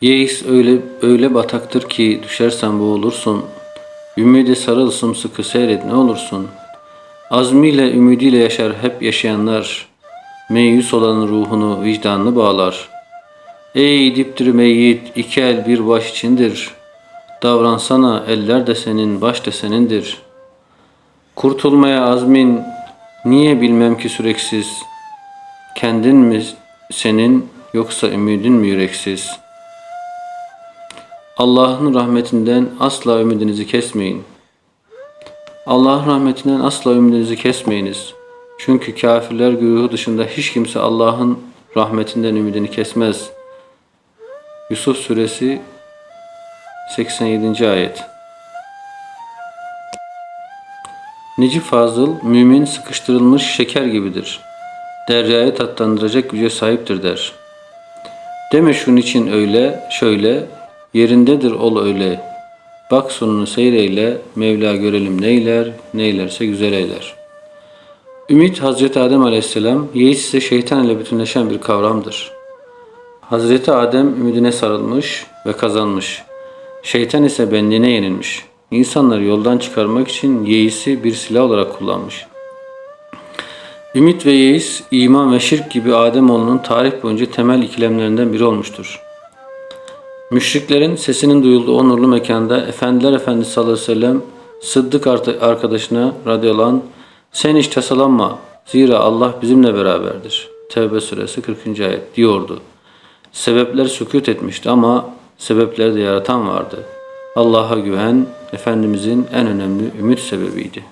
Yeis öyle öyle bataktır ki düşersen boğulursun. Ümide sarıl sımsıkı seyret ne olursun. Azmiyle ümidiyle yaşar hep yaşayanlar. Meyus olan ruhunu vicdanını bağlar. Ey diptir meyyit iki el bir baş içindir. Davransana eller de senin baş da senindir. Kurtulmaya azmin niye bilmem ki süreksiz. Kendin mi senin yoksa ümidin mi yüreksiz? Allah'ın rahmetinden asla ümidinizi kesmeyin. Allah'ın rahmetinden asla ümidinizi kesmeyiniz. Çünkü kafirler güruhu dışında hiç kimse Allah'ın rahmetinden ümidini kesmez. Yusuf suresi 87. ayet. Necip Fazıl, mümin sıkıştırılmış şeker gibidir. Deryayı tatlandıracak güce sahiptir der. Deme şunun için öyle, şöyle, yerindedir ol öyle. Bak sonunu seyreyle, Mevla görelim neyler, neylerse güzel eyler. Ümit Hazreti Adem Aleyhisselam, yeğiz ise şeytan ile bütünleşen bir kavramdır. Hazreti Adem ümidine sarılmış ve kazanmış. Şeytan ise benliğine yenilmiş. İnsanları yoldan çıkarmak için yeisi bir silah olarak kullanmış. Ümit ve yeis, iman ve şirk gibi Ademoğlunun tarih boyunca temel ikilemlerinden biri olmuştur. Müşriklerin sesinin duyulduğu o nurlu mekanda Efendiler Efendisi sallallahu aleyhi ve sellem Sıddık arkadaşına radıyallahu anh, sen hiç tasalanma zira Allah bizimle beraberdir. Tevbe suresi 40. ayet diyordu. Sebepler sükut etmişti ama sebepleri de yaratan vardı. Allah'a güven Efendimizin en önemli ümit sebebiydi.